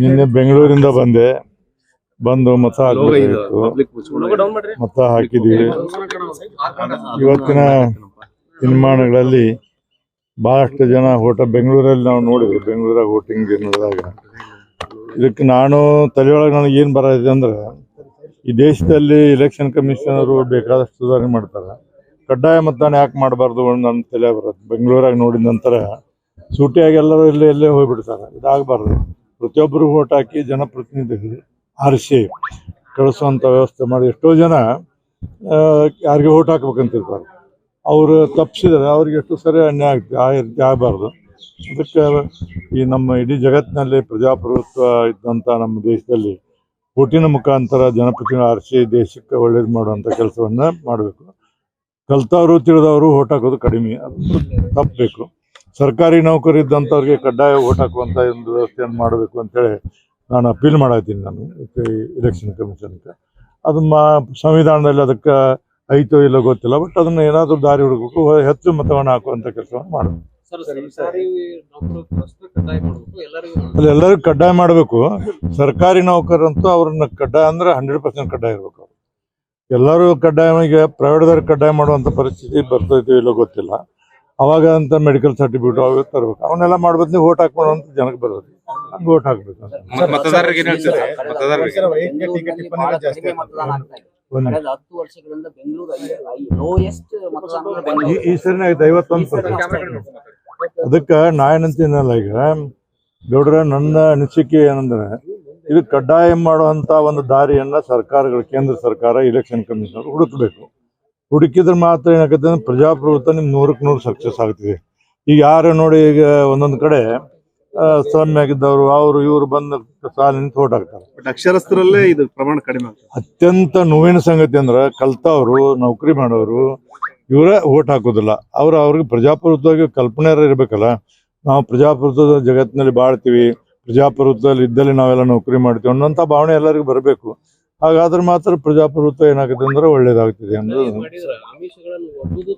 ನಿನ್ನೆ ಬೆಂಗಳೂರಿಂದ ಬಂದೆ. ಬಂದು ಮತ ಹಾಕಬೇಕಾಗಿತ್ತು ಮತ ಹಾಕಿದೀವಿ. ಇವತ್ತಿನ ಸಿನಿಮಾಗಳಲ್ಲಿ ಬಹಳಷ್ಟು ಜನ ಓಟ ಬೆಂಗಳೂರಲ್ಲಿ ನಾವು ನೋಡಿದ್ವಿ. ಬೆಂಗಳೂರಾಗ ವೋಟಿಂಗ್ ನಡೆದಾಗ. ಇದಕ್ಕೆ ನಾನು ತಲೆಯೊಳಗೆ ನನಗೆ ಏನು ಬರೋದಿದೆ ಅಂದ್ರೆ ಈ ದೇಶದಲ್ಲಿ ಇಲೆಕ್ಷನ್ ಕಮಿಷನರು ಬೇಕಾದಷ್ಟು ಸುಧಾರಣೆ ಮಾಡ್ತಾರೆ. ಕಡ್ಡಾಯ ಮತದಾನ ಯಾಕೆ ಮಾಡಬಾರ್ದು ಅಂತ ನನ್ನ ತಲೆ ಬರೋದು ಬೆಂಗಳೂರಾಗ ನೋಡಿದ ನಂತರ ಸೂಟಿಯಾಗಿ ಎಲ್ಲರೂ ಇಲ್ಲೇ ಇಲ್ಲೇ ಹೋಗ್ಬಿಡ್ತಾರೆ. ಇದಾಗಬಾರ್ದು. ಪ್ರತಿಯೊಬ್ಬರು ಓಟ್ ಹಾಕಿ ಜನಪ್ರತಿನಿಧಿಗಳು ಆರಿಸಿ ಕಳಿಸುವಂಥ ವ್ಯವಸ್ಥೆ ಮಾಡಿ ಎಷ್ಟೋ ಜನ ಯಾರಿಗೆ ಓಟ್ ಹಾಕ್ಬೇಕಂತಿರ್ತಾರೆ. ಅವರು ತಪ್ಪಿಸಿದ್ರೆ ಅವ್ರಿಗೆ ಎಷ್ಟು ಸರಿ ಅನ್ಯಾಯ ಆಗ್ತದೆ, ಆ ರೀತಿ ಆಗಬಾರ್ದು. ಅದಕ್ಕೆ ಈ ನಮ್ಮ ಇಡೀ ಜಗತ್ತಿನಲ್ಲಿ ಪ್ರಜಾಪ್ರಭುತ್ವ ಇದ್ದಂಥ ನಮ್ಮ ದೇಶದಲ್ಲಿ ಓಟಿನ ಮುಖಾಂತರ ಜನಪ್ರತಿನಿಧಿ ಆರಿಸಿ ದೇಶಕ್ಕೆ ಒಳ್ಳೇದು ಮಾಡುವಂಥ ಕೆಲಸವನ್ನು ಮಾಡಬೇಕು. ಕಲ್ತವರು ತಿಳಿದವರು ಓಟ್ ಹಾಕೋದು ಕಡಿಮೆ, ಅದು ತಪ್ಪಬೇಕು ಸರ್ಕಾರಿ ನೌಕರಿ ಇದ್ದಂಥವ್ರಿಗೆ ಕಡ್ಡಾಯ ಓಟ್ ಹಾಕುವಂತ ಒಂದು ವ್ಯವಸ್ಥೆಯನ್ನು ಮಾಡಬೇಕು ಅಂತೇಳಿ ನಾನು ಅಪೀಲ್ ಮಾಡತ್ತೀನಿ ನಾನು ಇಲೆಕ್ಷನ್ ಕಮಿಷನ್ಗೆ ಅದು ಮಾ ಸಂವಿಧಾನದಲ್ಲಿ ಅದಕ್ಕೆ ಐತೋ ಇಲ್ಲೋ ಗೊತ್ತಿಲ್ಲ ಬಟ್ ಅದನ್ನ ಏನಾದರೂ ದಾರಿ ಹುಡುಕಬೇಕು ಹೆಚ್ಚು ಮತವನ್ನು ಹಾಕುವಂತ ಕೆಲಸವನ್ನು ಮಾಡಬೇಕು. ಅಲ್ಲಿ ಎಲ್ಲರಿಗೂ ಕಡ್ಡಾಯ ಮಾಡಬೇಕು. ಸರ್ಕಾರಿ ನೌಕರಂತೂ ಅವ್ರನ್ನ ಕಡ್ಡಾಯ ಅಂದ್ರೆ ಹಂಡ್ರೆಡ್ ಪರ್ಸೆಂಟ್ ಕಡ್ಡಾಯ ಇರ್ಬೇಕು ಅವ್ರು. ಎಲ್ಲರೂ ಕಡ್ಡಾಯ ಈಗ ಪ್ರೈವೇಟ್ದವ್ರಿಗೆ ಕಡ್ಡಾಯ ಮಾಡುವಂಥ ಪರಿಸ್ಥಿತಿ ಬರ್ತೈತೋ ಇಲ್ಲೋ ಗೊತ್ತಿಲ್ಲ. ಅವಾಗ ಅಂತ ಮೆಡಿಕಲ್ ಸರ್ಟಿಫಿಕೇಟ್ ಅವಾಗ ತರಬೇಕು. ಅವನ್ನೆಲ್ಲ ಮಾಡ್ಬೇಕು ಓಟ್ ಹಾಕ್ಬೋದು ಅಂತ ಜನಕ್ಕೆ ಬರೋದು. ಹಂಗೆ ಓಟ್ ಹಾಕ್ಬೇಕು. ಈ ಸರಿ ಐವತ್ತೊಂದು ಪರ್ಸೆಂಟ್ ಅದಕ್ಕೆ ನಾ ಏನಂತೀನಲ್ಲ ಈಗ. ಗೌಡ್ರ ನನ್ನ ಅನಿಸಿಕೆ ಏನಂದ್ರೆ ಇದು ಕಡ್ಡಾಯ ಮಾಡುವಂತ ಒಂದು ದಾರಿಯನ್ನ ಸರ್ಕಾರಗಳು ಕೇಂದ್ರ ಸರ್ಕಾರ ಇಲೆಕ್ಷನ್ ಕಮಿಷನ್ ಹುಡುಕ್ಬೇಕು. ಹುಡುಕಿದ್ರೆ ಮಾತ್ರ ಏನಾಗುತ್ತೆ ಅಂದ್ರೆ ಪ್ರಜಾಪ್ರಭುತ್ವ ನಿಮ್ ನೂರಕ್ಕೆ ನೂರು ಸಕ್ಸಸ್ ಆಗ್ತಿದೆ. ಈಗ ಯಾರು ನೋಡಿ ಈಗ ಒಂದೊಂದು ಕಡೆ ಆಗಿದ್ದವರು ಅವರು ಇವರು ಬಂದು ಸಾಲ ನಿಂತು ಓಟ್ ಹಾಕ್ತಾರೆ. ಅಕ್ಷರಸ್ಥರಲ್ಲೇ ಇದು ಪ್ರಮಾಣ ಕಡಿಮೆ ಅತ್ಯಂತ ನೋವಿನ ಸಂಗತಿ ಅಂದ್ರೆ ಕಲ್ತವ್ರು ನೌಕರಿ ಮಾಡೋರು ಇವರೇ ಓಟ್ ಹಾಕೋದಿಲ್ಲ. ಅವ್ರು ಅವ್ರಿಗೆ ಪ್ರಜಾಪ್ರಭುತ್ವಕ್ಕೆ ಕಲ್ಪನೆ ಇರಬೇಕಲ್ಲ ನಾವು ಪ್ರಜಾಪ್ರಭುತ್ವದ ಜಗತ್ತಿನಲ್ಲಿ ಬಾಳ್ತೀವಿ ಪ್ರಜಾಪ್ರಭುತ್ವದಲ್ಲಿ ಇದ್ದಲ್ಲಿ ನಾವೆಲ್ಲ ನೌಕರಿ ಮಾಡ್ತೀವಿ ಅನ್ನೋಂಥ ಭಾವನೆ ಎಲ್ಲರಿಗೂ ಬರಬೇಕು. ಹಾಗಾದ್ರೆ ಮಾತ್ರ ಪ್ರಜಾಪ್ರಭುತ್ವ ಏನಾಗುತ್ತೆ ಅಂದ್ರೆ ಒಳ್ಳೇದಾಗ್ತಿದೆ ಅನ್ನೋದು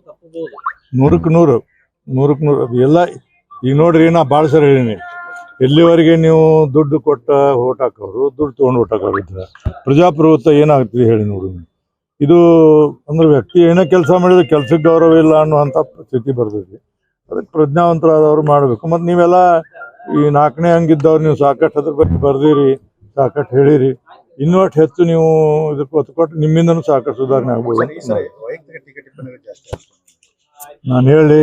ತಪ್ಪಬಹುದು. ನೂರಕ್ಕೆ ನೂರು ನೂರಕ್ಕೆ ನೂರು ಅದು ಎಲ್ಲ ಈಗ ನೋಡ್ರಿ ನಾ ಭಾಳ ಸರಿ ಹೇಳಿನಿ. ಎಲ್ಲಿವರೆಗೆ ನೀವು ದುಡ್ಡು ಕೊಟ್ಟ ಓಟ್ ಹಾಕೋರು ದುಡ್ಡು ತೊಗೊಂಡು ಓಟ್ ಹಾಕೋರು ಇದ್ರೆ ಪ್ರಜಾಪ್ರಭುತ್ವ ಏನಾಗ್ತದೆ ಹೇಳಿ ನೋಡು ಇದು ಅಂದ್ರೆ ವ್ಯಕ್ತಿ ಏನೇ ಕೆಲಸ ಮಾಡಿದ್ರೆ ಕೆಲ್ಸಕ್ಕೆ ಗೌರವ ಇಲ್ಲ ಅನ್ನುವಂಥ ಸ್ಥಿತಿ ಬರ್ತೈತಿ. ಅದಕ್ಕೆ ಪ್ರಜ್ಞಾವಂತರಾದವ್ರು ಮಾಡಬೇಕು. ಮತ್ತು ನೀವೆಲ್ಲ ಈ ನಾಲ್ಕನೇ ಹಂಗಿದ್ದವ್ರು ನೀವು ಸಾಕಷ್ಟು ಅದ್ರ ಬಗ್ಗೆ ಬರ್ದಿರಿ ಸಾಕಷ್ಟು ಹೇಳಿರಿ. ಇನ್ನೂ ಅಷ್ಟು ಹೆಚ್ಚು ನೀವು ಇದಕ್ಕೆ ಒತ್ತು ಕೊಟ್ಟು ನಿಮ್ಮಿಂದನೂ ಸಾಕಷ್ಟು ಸುಧಾರಣೆ ಆಗ್ಬೋದು. ನಾನು ಹೇಳಿ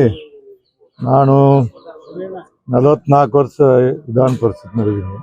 ನಾನು ನಲವತ್ನಾಲ್ಕು ವರ್ಷ ವಿಧಾನ ಪರಿಸ್ಥಿತಿ ನಡೆದೀನಿ